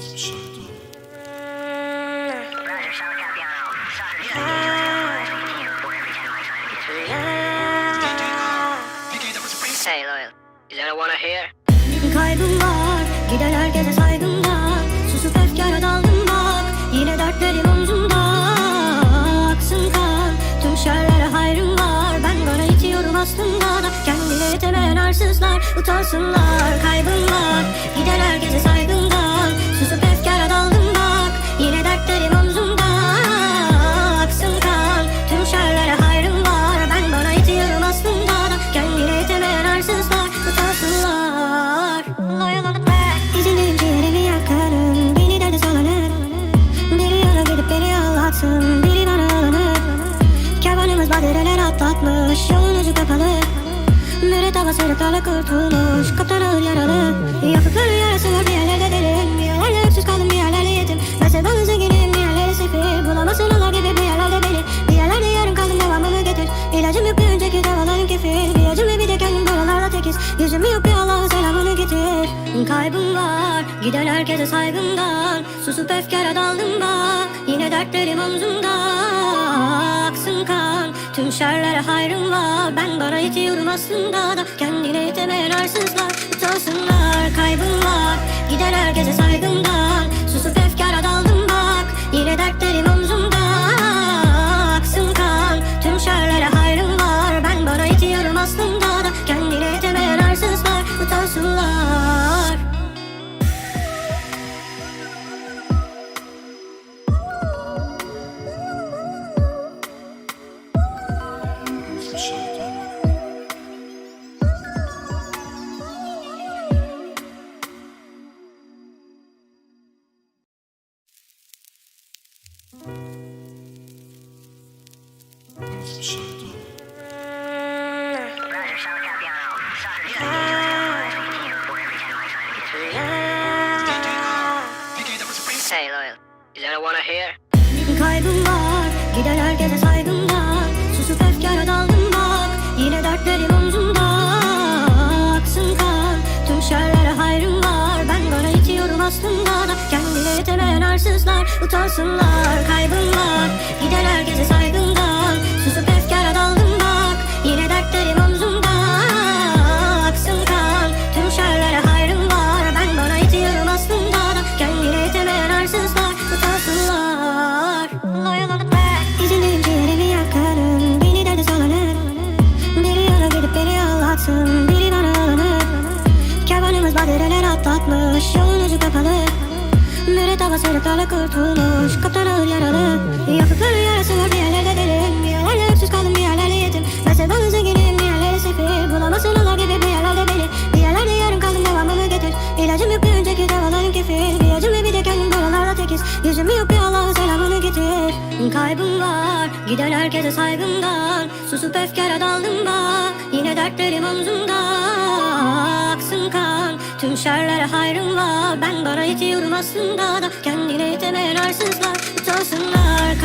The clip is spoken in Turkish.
Hey loyal, is that what var Susup efkara daldım bak Yine dertlerim omzumda. Aksın Tüm şerlere hayrım var. Ben bana itiyorum aslında da Kendine yetemeyen arsızlar Utansınlar Yolun ucu kapalı. Müret hava sırıklarla kurtulmuş Kaptan ağır yaralı. Yapıkları yarası var bir yerlerde derin. Bir yerlerde öksüz kaldım bir yerlerde yetim. Ben sevdalı zenginim bir yerlerde sefil. Bulamazsın onlar gibi bir yerlerde beni Bir yerlerde yarım kaldım devamını getir. İlacım yok bir önceki davalarım kefil Bir acım ve bir de kendim buralarda tekiz. Yüzümü yok bir Allah'ın selamını getir. Kaybım var Giden herkese saygımdan. Susup efkara daldım bak Yine dertlerim omzumda. Aksın Tüm şerlere hayrım var Ben bana yetiyorum aslında da. Kendine yetemeyen arsızlar Utansınlar kaybım var Giden herkese saygımdan Hey loyal, is that what I hear? Kaybım var Giden herkese saygımdan Susup efkara daldım bak Yine dertlerim omzumda. Aksın kan Tüm şerlere hayrım var. Ben bana itiyorum aslında. Da Kendine yetemeyen arsızlar Utansınlar. Kaybım var Giden herkese saygımdan Susup efkara daldım bak Yine dertlerim omzumda atlatmış Yolun kapalı. Müret hava sırıklarla kurtulmuş Kaptan ağır yaralı. Yapıkları yarası var bir yerlerde derin. Bir yerlerde öksüz kaldım bir yerlerde yetim. Ben sevdalı zenginim bir yerlerde sefil. Bulamazsın onlar gibi bir yerlerde beni. Bir yerlerde yarım kaldım devamını getir. İlacım yok bir önceki davalarım kefil. Bir acım ve bir de kendim buralarda tekiz. Yüzümü yok bir Allah'ın selamını getir. Kaybım var Giden herkese saygımdan. Susup efkara daldım bak Yine dertlerim omzumda Tüm şerlere hayrım var Ben bana yetiyorum aslında da. Kendine yetemeyen arsızlar Utansınlar